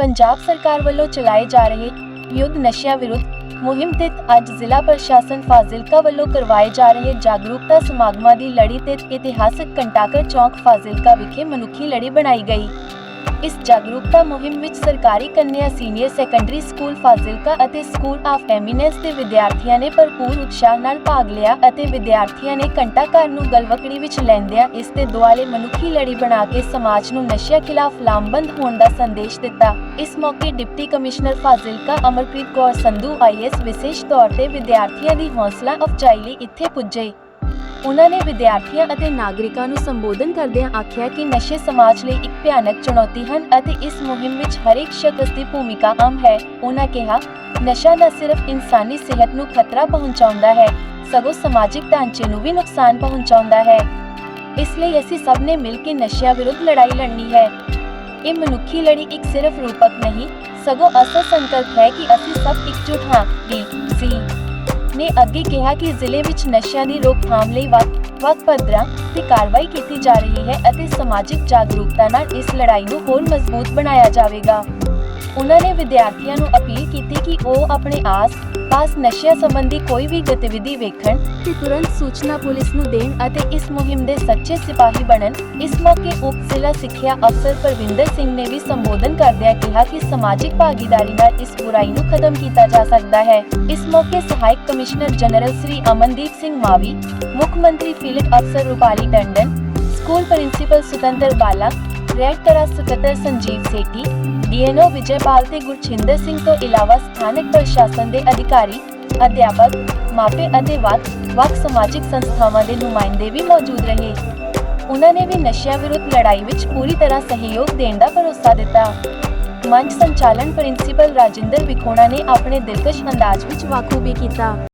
ਪੰਜਾਬ ਸਰਕਾਰ ਵੱਲੋਂ ਚਲਾਏ ਜਾ ਰਹੇ ਯੁੱਧ ਨਸ਼ਿਆਂ ਵਿਰੁੱਧ ਮੁਹਿੰਮ ਤਹਿਤ ਅੱਜ ਜ਼ਿਲ੍ਹਾ ਪ੍ਰਸ਼ਾਸਨ ਫਾਜ਼ਿਲਕਾ ਵੱਲੋਂ ਕਰਵਾਏ ਜਾ ਰਹੇ ਜਾਗਰੂਕਤਾ ਸਮਾਗਮਾਂ ਦੀ ਲੜੀ ਤਹਿਤ ਇਤਿਹਾਸਕ ਕੰਟਾਕਰ ਚੌਕ ਫਾਜ਼ਿਲਕਾ ਵਿਖੇ ਮਨੁੱਖੀ ਲੜੀ ਬਣਾਈ ਗਈ। ਇਸ ਜਾਗਰੂਕਤਾ ਮੁਹਿੰਮ ਵਿੱਚ ਸਰਕਾਰੀ ਕੰਨਿਆ ਸੀਨੀਅਰ ਸੈਕੰਡਰੀ ਸਕੂਲ ਫਾਜ਼ਿਲਕਾ ਅਤੇ ਸਕੂਲ ਆਫ ਐਮੀਨੈਂਸ ਦੇ ਵਿਦਿਆਰਥੀਆਂ ਨੇ ਭਰਪੂਰ ਉਤਸ਼ਾਹ ਨਾਲ ਭਾਗ ਲਿਆ ਅਤੇ ਵਿਦਿਆਰਥੀਆਂ ਨੇ ਘੰਟਾਘਰ ਨੂੰ ਗਲਵਕੜੀ ਵਿੱਚ ਲੈਂਦਿਆਂ ਇਸ ਦੇ ਦੁਆਲੇ ਮਨੁੱਖੀ ਲੜੀ ਬਣਾ ਕੇ ਸਮਾਜ ਨੂੰ ਨਸ਼ਿਆਂ ਖਿਲਾਫ ਲਾਮਬੰਦ ਹੋਣ ਦਾ ਸੰਦੇਸ਼ ਦਿੱਤਾ। ਇਸ ਮੌਕੇ deputy commissioner Fazilka Amarpreet Kaur Sandhu IAS ਵਿਸ਼ੇਸ਼ ਤੌਰ ਤੇ ਵਿਦਿਆਰਥੀਆਂ ਦੀ ਹੌਸਲਾ ਅਫਜ਼ਾਈ ਲਈ ਇੱਥੇ ਪੁੱਜੇ। ਉਹਨਾਂ ਨੇ ਵਿਦਿਆਰਥੀਆਂ ਅਤੇ ਨਾਗਰਿਕਾਂ ਨੂੰ ਸੰਬੋਧਨ ਕਰਦਿਆਂ ਆਖਿਆ ਕਿ ਨਸ਼ੇ ਸਮਾਜ ਲਈ ਇੱਕ ਭਿਆਨਕ ਚੁਣੌਤੀ ਹਨ ਅਤੇ ਇਸ ਮੁਹਿੰਮ ਵਿੱਚ ਹਰੇਕ ਸ਼ਖਸ ਦੀ ਭੂਮਿਕਾ ਅਹਿਮ ਹੈ। ਉਹਨਾਂ ਕਿਹਾ, ਨਸ਼ਾ ਨਾ ਸਿਰਫ ਇਨਸਾਨੀ ਸਿਹਤ ਨੂੰ ਖਤਰਾ ਪਹੁੰਚਾਉਂਦਾ ਹੈ, ਸਗੋਂ ਸਮਾਜਿਕ ਢਾਂਚੇ ਨੂੰ ਵੀ ਨੁਕਸਾਨ ਪਹੁੰਚਾਉਂਦਾ ਹੈ। ਇਸ ਲਈ ਅਸੀਂ ਸਭ ਨੇ ਮਿਲ ਕੇ ਨਸ਼ਿਆਂ ਵਿਰੁੱਧ ਲੜਾਈ ਲੜਨੀ ਹੈ। ਇਹ ਮਨੁੱਖੀ ਲੜੀ ਇੱਕ ਸਿਰਫ ਰੂਪਕ ਨਹੀਂ, ਸਗੋਂ ਅਸਲ ਸੰਕਲਪ ਹੈ ਕਿ ਅਸੀਂ ਸਭ ਇਕਜੁੱਟ ਹਾਂ। ਡੀ ਸੀ ਨੇ ਅੱਗੇ ਕਿਹਾ ਕਿ ਜ਼ਿਲ੍ਹੇ ਵਿੱਚ ਨਸ਼ਿਆਂ ਦੀ ਰੋਕਥਾਮ ਲਈ ਵੱਖ ਵੱਖ ਪੱਧਰਾਂ ਤੇ ਕਾਰਵਾਈ ਕੀਤੀ ਜਾ ਰਹੀ ਹੈ ਅਤੇ ਸਮਾਜਿਕ ਜਾਗਰੂਕਤਾ ਨਾਲ ਇਸ ਲੜਾਈ ਨੂੰ ਹੋਰ ਮਜ਼ਬੂਤ ਬਣਾਇਆ ਜਾਵੇਗਾ। ਉਹਨਾਂ ਨੇ ਵਿਦਿਆਰਥੀਆਂ ਨੂੰ ਅਪੀਲ ਕੀਤੀ ਕਿ ਉਹ ਆਪਣੇ ਆਸ-ਪਾਸ ਨਸ਼ਿਆਂ ਸੰਬੰਧੀ ਕੋਈ ਵੀ ਗਤੀਵਿਧੀ ਵੇਖਣ ਤੇ ਤੁਰੰਤ ਸੂਚਨਾ ਪੁਲਿਸ ਨੂੰ ਦੇਣ ਅਤੇ ਇਸ ਮੁਹਿੰਮ ਦੇ ਸੱਚੇ ਸਿਪਾਹੀ ਬਣਨ। ਇਸ ਮੌਕੇ ਉਪ ਜ਼ਿਲ੍ਹਾ ਸਿੱਖਿਆ ਅਫਸਰ ਪਰਵਿੰਦਰ ਸਿੰਘ ਨੇ ਵੀ ਸੰਬੋਧਨ ਕਰਦਿਆਂ ਕਿਹਾ ਕਿ ਸਮਾਜਿਕ ਭਾਗੀਦਾਰੀ ਨਾਲ ਇਸ ਬੁਰਾਈ ਨੂੰ ਖਤਮ ਕੀਤਾ ਜਾ ਸਕਦਾ ਹੈ। ਇਸ ਮੌਕੇ ਸਹਾਇਕ ਕਮਿਸ਼ਨਰ ਜਨਰਲ ਸ੍ਰੀ ਅਮਨਦੀਪ ਸਿੰਘ ਮਾਵੀ, ਮੁੱਖ ਮੰਤਰੀ ਫੀਲਡ ਅਫਸਰ Rupali Tandon, school principal Sutandar Bala Red Cross ਸਕੱਤਰ ਸੰਜੀਵ ਸੇਠੀ ਡੀਐਨਓ ਵਿਜੇਪਾਲ ਤੇ ਗੁਰਛਿੰਦਰ ਸਿੰਘ ਤੋਂ ਇਲਾਵਾ ਸਥਾਨਕ ਪ੍ਰਸ਼ਾਸਨ ਦੇ ਅਧਿਕਾਰੀ, ਅਧਿਆਪਕ, ਮਾਪੇ ਅਤੇ ਵੱਖ ਵੱਖ ਸਮਾਜਿਕ ਸੰਸਥਾਵਾਂ ਦੇ ਨੁਮਾਇੰਦੇ ਵੀ ਮੌਜੂਦ ਰਹੇ। ਉਹਨਾਂ ਨੇ ਵੀ ਨਸ਼ਿਆਂ ਵਿਰੁੱਧ ਲੜਾਈ ਵਿੱਚ ਪੂਰੀ ਤਰ੍ਹਾਂ ਸਹਿਯੋਗ ਦੇਣ ਦਾ ਭਰੋਸਾ ਦਿੱਤਾ। ਮੰਚ ਸੰਚਾਲਨ ਪ੍ਰਿੰਸੀਪਲ ਰਾਜਿੰਦਰ ਵਿਖੋਣਾ ਨੇ ਆਪਣੇ ਦਿਲਕਸ਼ ਅੰਦਾਜ਼ ਵਿੱਚ ਵਾਖੂਬੀ ਕੀਤਾ।